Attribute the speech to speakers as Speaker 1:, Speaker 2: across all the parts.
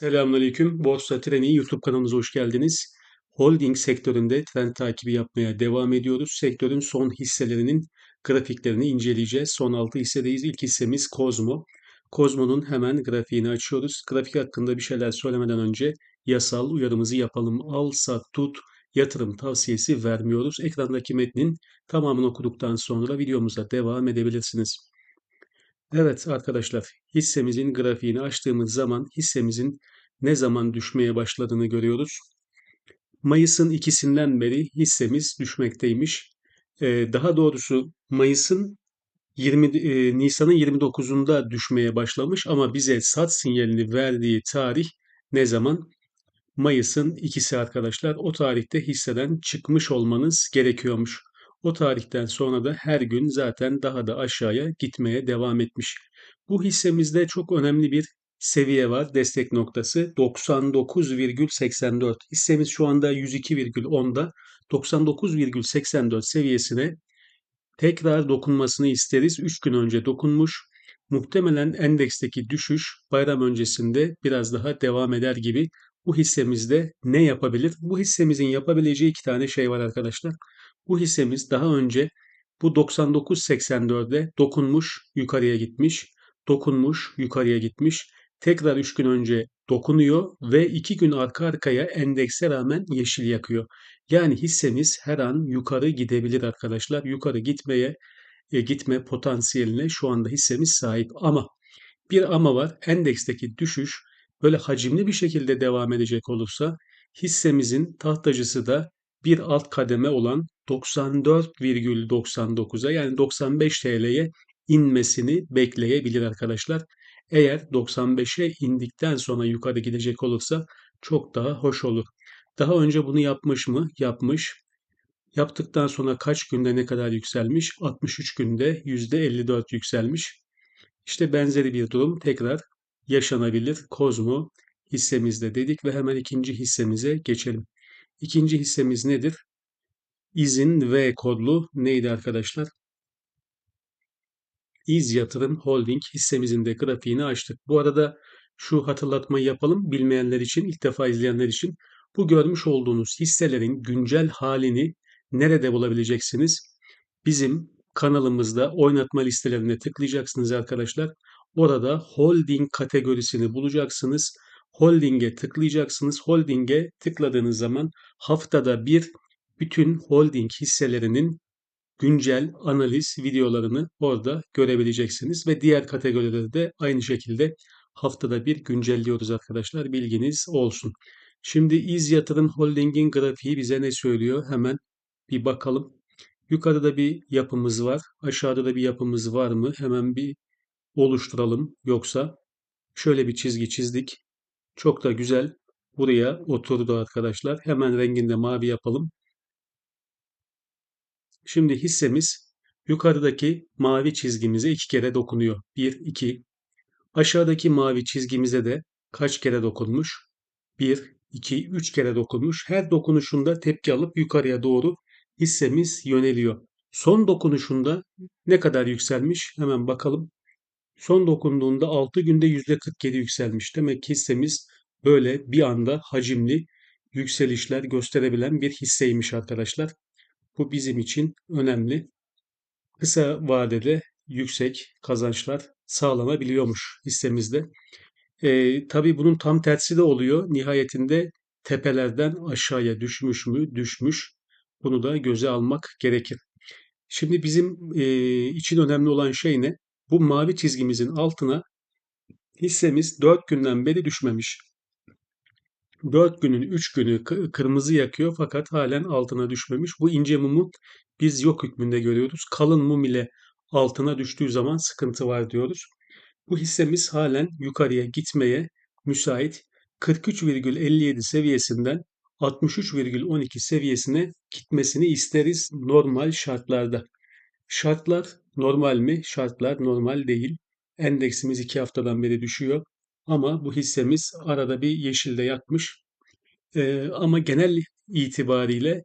Speaker 1: Selamünaleyküm. Borsa Treni YouTube kanalımıza hoş geldiniz. Holding sektöründe trend takibi yapmaya devam ediyoruz. Sektörün son hisselerinin grafiklerini inceleyeceğiz. Son 6 hissedeyiz. İlk hissemiz Kozmo. Kozmo'nun hemen grafiğini açıyoruz. Grafik hakkında bir şeyler söylemeden önce yasal uyarımızı yapalım. Al, sat, tut, yatırım tavsiyesi vermiyoruz. Ekrandaki metnin tamamını okuduktan sonra videomuza devam edebilirsiniz. Evet arkadaşlar, hissemizin grafiğini açtığımız zaman hissemizin ne zaman düşmeye başladığını görüyoruz. Mayıs'ın ikisinden beri hissemiz düşmekteymiş. Ee, daha doğrusu Mayıs'ın 20 e, Nisan'ın 29'unda düşmeye başlamış ama bize sat sinyalini verdiği tarih ne zaman? Mayıs'ın ikisi arkadaşlar. O tarihte hisseden çıkmış olmanız gerekiyormuş. O tarihten sonra da her gün zaten daha da aşağıya gitmeye devam etmiş. Bu hissemizde çok önemli bir seviye var. Destek noktası 99,84. Hissemiz şu anda 102,10'da. 99,84 seviyesine tekrar dokunmasını isteriz. 3 gün önce dokunmuş. Muhtemelen endeksteki düşüş bayram öncesinde biraz daha devam eder gibi. Bu hissemizde ne yapabilir? Bu hissemizin yapabileceği iki tane şey var arkadaşlar. Bu hissemiz daha önce bu 99.84'e dokunmuş, yukarıya gitmiş. Dokunmuş, yukarıya gitmiş. Tekrar 3 gün önce dokunuyor ve 2 gün arka arkaya endekse rağmen yeşil yakıyor. Yani hissemiz her an yukarı gidebilir arkadaşlar. Yukarı gitmeye e, gitme potansiyeline şu anda hissemiz sahip ama bir ama var. Endeksteki düşüş böyle hacimli bir şekilde devam edecek olursa hissemizin tahtacısı da bir alt kademe olan 94,99'a yani 95 TL'ye inmesini bekleyebilir arkadaşlar. Eğer 95'e indikten sonra yukarı gidecek olursa çok daha hoş olur. Daha önce bunu yapmış mı? Yapmış. Yaptıktan sonra kaç günde ne kadar yükselmiş? 63 günde %54 yükselmiş. İşte benzeri bir durum tekrar yaşanabilir. Kozmo hissemizde dedik ve hemen ikinci hissemize geçelim. İkinci hissemiz nedir? İzin V kodlu neydi arkadaşlar? İz Yatırım Holding hissemizin de grafiğini açtık. Bu arada şu hatırlatmayı yapalım bilmeyenler için, ilk defa izleyenler için. Bu görmüş olduğunuz hisselerin güncel halini nerede bulabileceksiniz? Bizim kanalımızda oynatma listelerine tıklayacaksınız arkadaşlar. Orada holding kategorisini bulacaksınız. Holding'e tıklayacaksınız. Holding'e tıkladığınız zaman haftada bir bütün holding hisselerinin güncel analiz videolarını orada görebileceksiniz ve diğer kategorilerde de aynı şekilde haftada bir güncelliyoruz arkadaşlar. Bilginiz olsun. Şimdi İz Yatırım Holding'in grafiği bize ne söylüyor? Hemen bir bakalım. Yukarıda bir yapımız var. Aşağıda da bir yapımız var mı? Hemen bir oluşturalım. Yoksa şöyle bir çizgi çizdik. Çok da güzel buraya oturdu arkadaşlar. Hemen renginde mavi yapalım. Şimdi hissemiz yukarıdaki mavi çizgimize iki kere dokunuyor. 1, 2. Aşağıdaki mavi çizgimize de kaç kere dokunmuş? 1, 2, 3 kere dokunmuş. Her dokunuşunda tepki alıp yukarıya doğru hissemiz yöneliyor. Son dokunuşunda ne kadar yükselmiş? Hemen bakalım. Son dokunduğunda 6 günde %47 yükselmiş. Demek ki hissemiz böyle bir anda hacimli yükselişler gösterebilen bir hisseymiş arkadaşlar. Bu bizim için önemli. Kısa vadede yüksek kazançlar sağlanabiliyormuş hissemizde. E, tabii bunun tam tersi de oluyor. Nihayetinde tepelerden aşağıya düşmüş mü? Düşmüş. Bunu da göze almak gerekir. Şimdi bizim e, için önemli olan şey ne? Bu mavi çizgimizin altına hissemiz 4 günden beri düşmemiş. 4 günün 3 günü kırmızı yakıyor fakat halen altına düşmemiş. Bu ince mumu biz yok hükmünde görüyoruz. Kalın mum ile altına düştüğü zaman sıkıntı var diyoruz. Bu hissemiz halen yukarıya gitmeye müsait 43,57 seviyesinden 63,12 seviyesine gitmesini isteriz normal şartlarda. Şartlar normal mi? Şartlar normal değil. Endeksimiz 2 haftadan beri düşüyor. Ama bu hissemiz arada bir yeşilde yatmış. Ee, ama genel itibariyle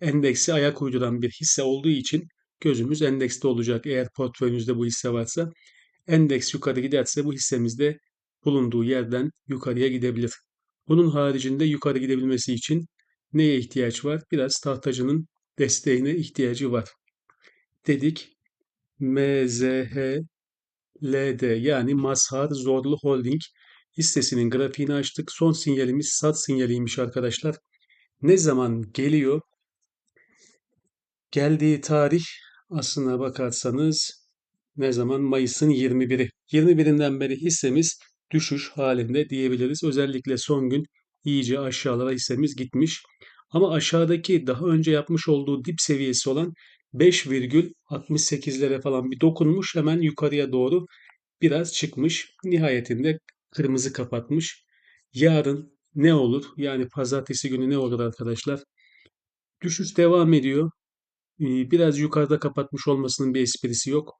Speaker 1: endeksi ayak uyduran bir hisse olduğu için gözümüz endekste olacak. Eğer portföyünüzde bu hisse varsa endeks yukarı giderse bu hissemizde bulunduğu yerden yukarıya gidebilir. Bunun haricinde yukarı gidebilmesi için neye ihtiyaç var? Biraz tahtacının desteğine ihtiyacı var. Dedik MZH LD yani Mazhar Zorlu Holding hissesinin grafiğini açtık. Son sinyalimiz sat sinyaliymiş arkadaşlar. Ne zaman geliyor? Geldiği tarih aslına bakarsanız ne zaman? Mayıs'ın 21'i. 21'inden beri hissemiz düşüş halinde diyebiliriz. Özellikle son gün iyice aşağılara hissemiz gitmiş. Ama aşağıdaki daha önce yapmış olduğu dip seviyesi olan 5,68'lere falan bir dokunmuş. Hemen yukarıya doğru biraz çıkmış. Nihayetinde kırmızı kapatmış. Yarın ne olur? Yani pazartesi günü ne olur arkadaşlar? Düşüş devam ediyor. Ee, biraz yukarıda kapatmış olmasının bir esprisi yok.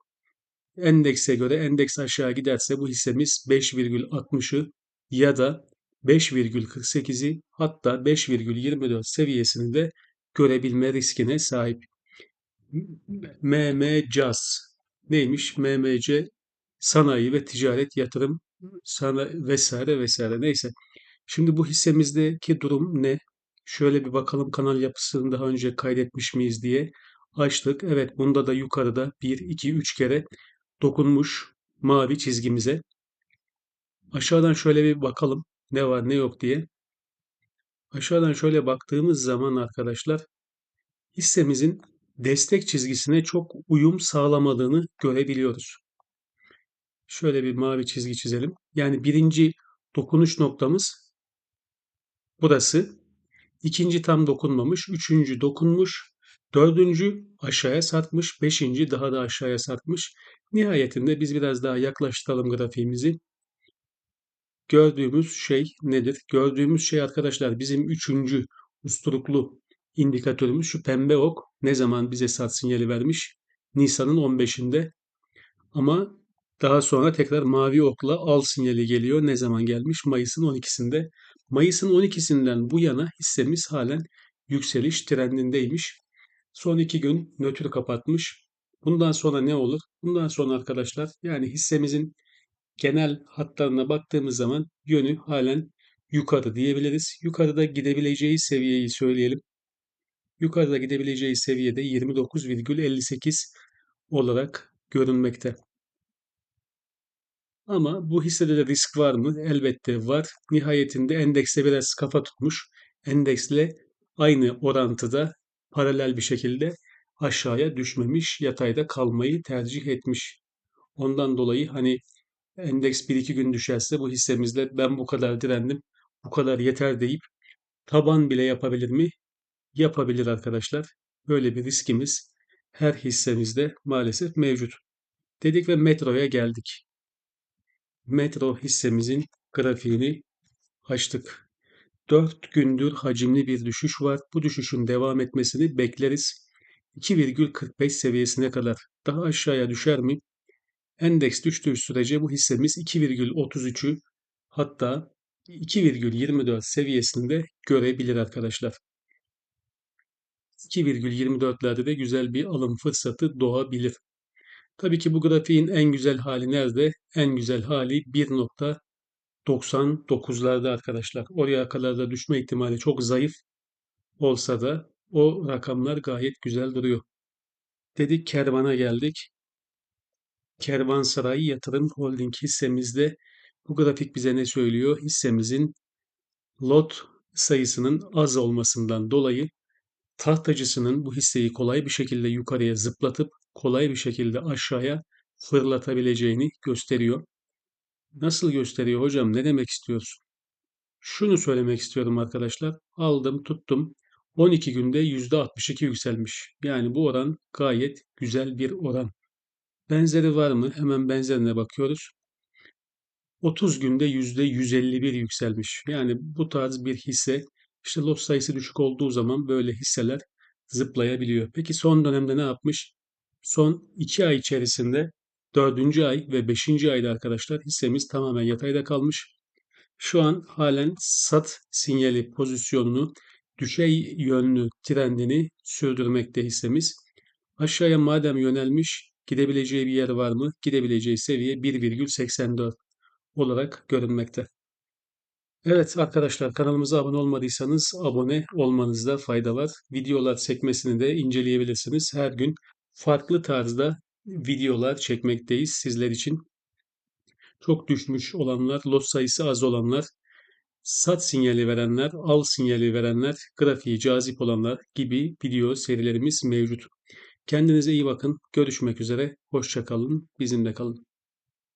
Speaker 1: Endekse göre endeks aşağı giderse bu hissemiz 5,60'ı ya da 5,48'i hatta 5,24 seviyesini de görebilme riskine sahip. MMCAS neymiş? MMC sanayi ve ticaret yatırım sana vesaire vesaire neyse. Şimdi bu hissemizdeki durum ne? Şöyle bir bakalım kanal yapısını daha önce kaydetmiş miyiz diye açtık. Evet bunda da yukarıda 1, 2, 3 kere dokunmuş mavi çizgimize. Aşağıdan şöyle bir bakalım ne var ne yok diye. Aşağıdan şöyle baktığımız zaman arkadaşlar hissemizin destek çizgisine çok uyum sağlamadığını görebiliyoruz. Şöyle bir mavi çizgi çizelim. Yani birinci dokunuş noktamız burası. İkinci tam dokunmamış. Üçüncü dokunmuş. Dördüncü aşağıya sarkmış. Beşinci daha da aşağıya sarkmış. Nihayetinde biz biraz daha yaklaştıralım grafiğimizi. Gördüğümüz şey nedir? Gördüğümüz şey arkadaşlar bizim üçüncü usturuklu indikatörümüz şu pembe ok. Ne zaman bize sat sinyali vermiş? Nisan'ın 15'inde. Ama daha sonra tekrar mavi okla al sinyali geliyor. Ne zaman gelmiş? Mayıs'ın 12'sinde. Mayıs'ın 12'sinden bu yana hissemiz halen yükseliş trendindeymiş. Son iki gün nötr kapatmış. Bundan sonra ne olur? Bundan sonra arkadaşlar yani hissemizin genel hatlarına baktığımız zaman yönü halen yukarı diyebiliriz. Yukarıda gidebileceği seviyeyi söyleyelim. Yukarıda gidebileceği seviyede 29,58 olarak görünmekte. Ama bu hissede de risk var mı? Elbette var. Nihayetinde endekse biraz kafa tutmuş. Endeksle aynı orantıda paralel bir şekilde aşağıya düşmemiş, yatayda kalmayı tercih etmiş. Ondan dolayı hani endeks 1-2 gün düşerse bu hissemizde ben bu kadar direndim, bu kadar yeter deyip taban bile yapabilir mi? Yapabilir arkadaşlar. Böyle bir riskimiz her hissemizde maalesef mevcut. Dedik ve metroya geldik. Metro hissemizin grafiğini açtık. 4 gündür hacimli bir düşüş var. Bu düşüşün devam etmesini bekleriz. 2,45 seviyesine kadar daha aşağıya düşer mi? Endeks düştüğü sürece bu hissemiz 2,33'ü hatta 2,24 seviyesinde görebilir arkadaşlar. 2,24'lerde de güzel bir alım fırsatı doğabilir. Tabii ki bu grafiğin en güzel hali nerede? En güzel hali 1.99'larda arkadaşlar. Oraya kadar da düşme ihtimali çok zayıf olsa da o rakamlar gayet güzel duruyor. Dedik kervana geldik. Kervansaray Yatırım Holding hissemizde bu grafik bize ne söylüyor? Hissemizin lot sayısının az olmasından dolayı tahtacısının bu hisseyi kolay bir şekilde yukarıya zıplatıp kolay bir şekilde aşağıya fırlatabileceğini gösteriyor. Nasıl gösteriyor hocam? Ne demek istiyorsun? Şunu söylemek istiyorum arkadaşlar. Aldım, tuttum. 12 günde %62 yükselmiş. Yani bu oran gayet güzel bir oran. Benzeri var mı? Hemen benzerine bakıyoruz. 30 günde %151 yükselmiş. Yani bu tarz bir hisse işte lot sayısı düşük olduğu zaman böyle hisseler zıplayabiliyor. Peki son dönemde ne yapmış? Son 2 ay içerisinde 4. ay ve 5. ayda arkadaşlar hissemiz tamamen yatayda kalmış. Şu an halen sat sinyali pozisyonunu düşey yönlü trendini sürdürmekte hissemiz. Aşağıya madem yönelmiş gidebileceği bir yer var mı? Gidebileceği seviye 1,84. olarak görünmekte. Evet arkadaşlar kanalımıza abone olmadıysanız abone olmanızda fayda var. Videolar çekmesini de inceleyebilirsiniz. Her gün farklı tarzda videolar çekmekteyiz sizler için. Çok düşmüş olanlar, lot sayısı az olanlar, sat sinyali verenler, al sinyali verenler, grafiği cazip olanlar gibi video serilerimiz mevcut. Kendinize iyi bakın. Görüşmek üzere. Hoşça kalın. Bizimle kalın.